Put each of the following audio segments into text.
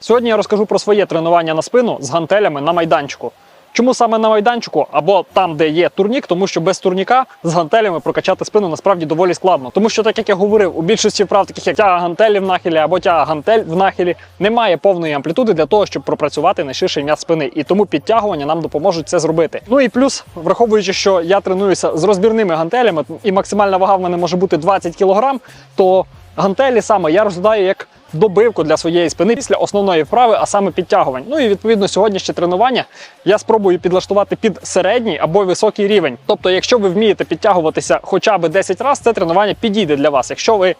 Сьогодні я розкажу про своє тренування на спину з гантелями на майданчику. Чому саме на майданчику або там, де є турнік, тому що без турніка з гантелями прокачати спину насправді доволі складно. Тому що, так як я говорив, у більшості вправ, таких як тяга гантелі в нахилі або тяга гантель в нахилі, немає повної амплітуди для того, щоб пропрацювати найширший м'яз спини. І тому підтягування нам допоможуть це зробити. Ну і плюс, враховуючи, що я тренуюся з розбірними гантелями, і максимальна вага в мене може бути 20 кг, то гантелі саме я розглядаю як добивку для своєї спини після основної вправи, а саме підтягувань. Ну і відповідно сьогоднішнє тренування я спробую підлаштувати під середній або високий рівень. Тобто, якщо ви вмієте підтягуватися хоча б 10 разів, це тренування підійде для вас. Якщо ви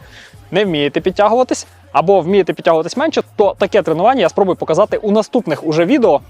не вмієте підтягуватись або вмієте підтягуватись менше, то таке тренування я спробую показати у наступних уже відео.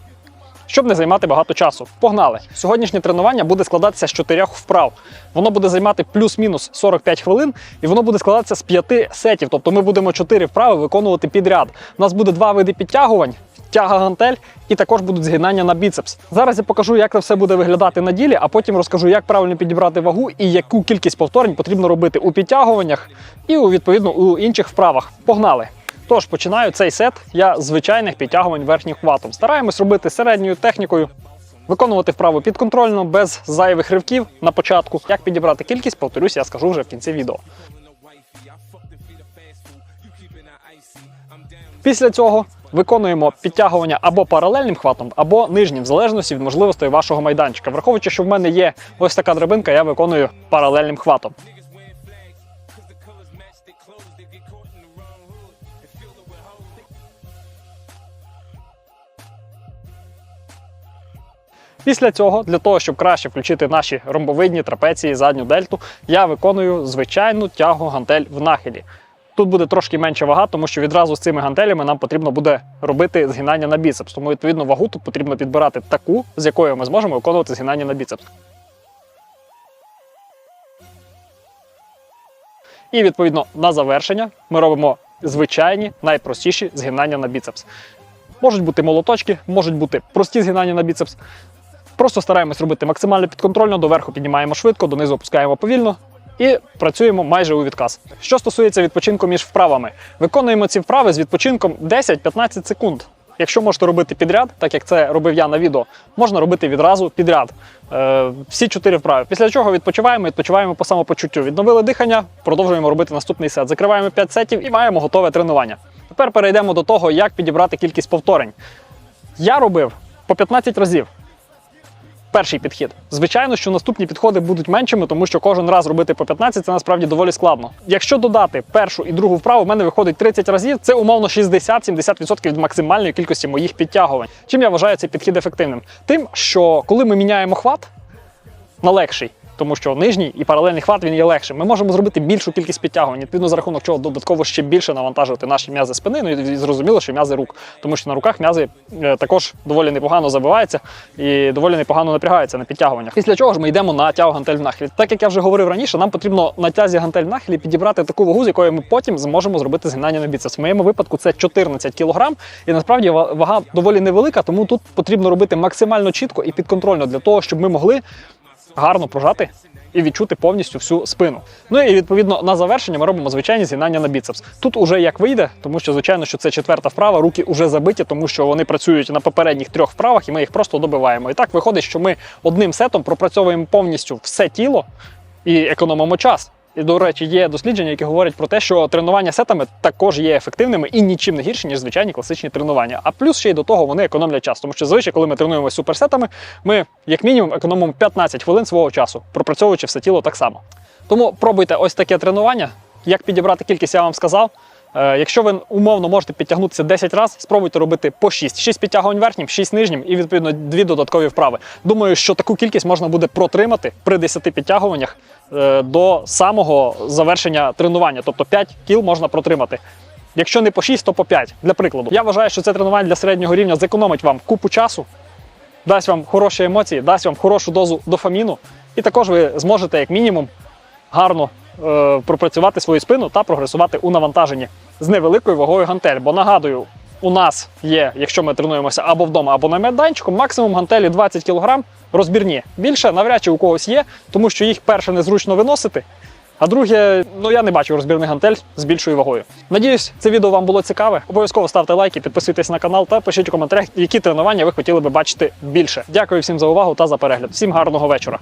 Щоб не займати багато часу. Погнали! Сьогоднішнє тренування буде складатися з чотирьох вправ. Воно буде займати плюс-мінус 45 хвилин, і воно буде складатися з п'яти сетів. Тобто ми будемо чотири вправи виконувати підряд. У нас буде два види підтягувань. Тяга гантель і також будуть згинання на біцепс. Зараз я покажу, як це все буде виглядати на ділі, а потім розкажу, як правильно підібрати вагу і яку кількість повторень потрібно робити у підтягуваннях і у відповідно у інших вправах. Погнали! Тож починаю цей сет я звичайних підтягувань верхнім хватом. Стараємось робити середньою технікою, виконувати вправу підконтрольно, без зайвих ривків на початку. Як підібрати кількість, повторюсь, я скажу вже в кінці відео. Після цього виконуємо підтягування або паралельним хватом, або нижнім, в залежності від можливостей вашого майданчика. Враховуючи, що в мене є ось така драбинка, я виконую паралельним хватом. Після цього, для того, щоб краще включити наші ромбовидні трапеції, задню дельту, я виконую звичайну тягу гантель в нахилі. Тут буде трошки менша вага, тому що відразу з цими гантелями нам потрібно буде робити згинання на біцепс. Тому відповідно вагу тут потрібно підбирати таку, з якою ми зможемо виконувати згинання на біцепс. І відповідно на завершення ми робимо звичайні найпростіші згинання на біцепс. Можуть бути молоточки, можуть бути прості згинання на біцепс. Просто стараємось робити максимально підконтрольно, доверху піднімаємо швидко, донизу опускаємо повільно і працюємо майже у відказ. Що стосується відпочинку між вправами, виконуємо ці вправи з відпочинком 10-15 секунд. Якщо можете робити підряд, так як це робив я на відео, можна робити відразу підряд. Е, всі чотири вправи. Після чого відпочиваємо, відпочиваємо по самопочуттю. Відновили дихання, продовжуємо робити наступний сет. Закриваємо 5 сетів і маємо готове тренування. Тепер перейдемо до того, як підібрати кількість повторень. Я робив по 15 разів. Перший підхід. Звичайно, що наступні підходи будуть меншими, тому що кожен раз робити по 15 це насправді доволі складно. Якщо додати першу і другу вправу, в мене виходить 30 разів. Це умовно 60-70% від максимальної кількості моїх підтягувань. Чим я вважаю цей підхід ефективним? Тим, що коли ми міняємо хват на легший. Тому що нижній і паралельний хват він є легшим. Ми можемо зробити більшу кількість підтягувань, відповідно за рахунок чого додатково ще більше навантажувати наші м'язи спини. Ну і зрозуміло, що м'язи рук, тому що на руках м'язи е, також доволі непогано забиваються і доволі непогано напрягаються на підтягуваннях. Після чого ж ми йдемо на тягу гантель в нахилі. Так як я вже говорив раніше, нам потрібно на тязі гантель в нахилі підібрати таку вагу, з якою ми потім зможемо зробити згинання на біцепс. В моєму випадку це 14 кг, і насправді вага доволі невелика, тому тут потрібно робити максимально чітко і підконтрольно для того, щоб ми могли гарно прожати і відчути повністю всю спину. Ну і відповідно на завершення ми робимо звичайні згинання на біцепс. Тут уже як вийде, тому що звичайно, що це четверта вправа, руки вже забиті, тому що вони працюють на попередніх трьох вправах, і ми їх просто добиваємо. І так виходить, що ми одним сетом пропрацьовуємо повністю все тіло і економимо час. І, до речі, є дослідження, які говорять про те, що тренування сетами також є ефективними і нічим не гірші, ніж звичайні класичні тренування. А плюс ще й до того вони економлять час. Тому що звичайно, коли ми тренуємося суперсетами, ми як мінімум економимо 15 хвилин свого часу, пропрацьовуючи все тіло так само. Тому пробуйте ось таке тренування. Як підібрати кількість, я вам сказав. Е, Якщо ви умовно можете підтягнутися 10 разів, спробуйте робити по 6. 6 підтягувань верхнім, 6 нижнім і відповідно 2 додаткові вправи. Думаю, що таку кількість можна буде протримати при 10 підтягуваннях е, до самого завершення тренування. Тобто 5 кіл можна протримати. Якщо не по 6, то по 5. Для прикладу. Я вважаю, що це тренування для середнього рівня зекономить вам купу часу, дасть вам хороші емоції, дасть вам хорошу дозу дофаміну, і також ви зможете, як мінімум, гарно пропрацювати свою спину та прогресувати у навантаженні з невеликою вагою гантель. Бо нагадую, у нас є, якщо ми тренуємося або вдома, або на майданчику, максимум гантелі 20 кг розбірні. Більше навряд чи у когось є, тому що їх перше незручно виносити. А друге, ну я не бачу розбірний гантель з більшою вагою. Надіюсь, це відео вам було цікаве. Обов'язково ставте лайки, підписуйтесь на канал та пишіть у коментарях, які тренування ви хотіли би бачити більше. Дякую всім за увагу та за перегляд. Всім гарного вечора.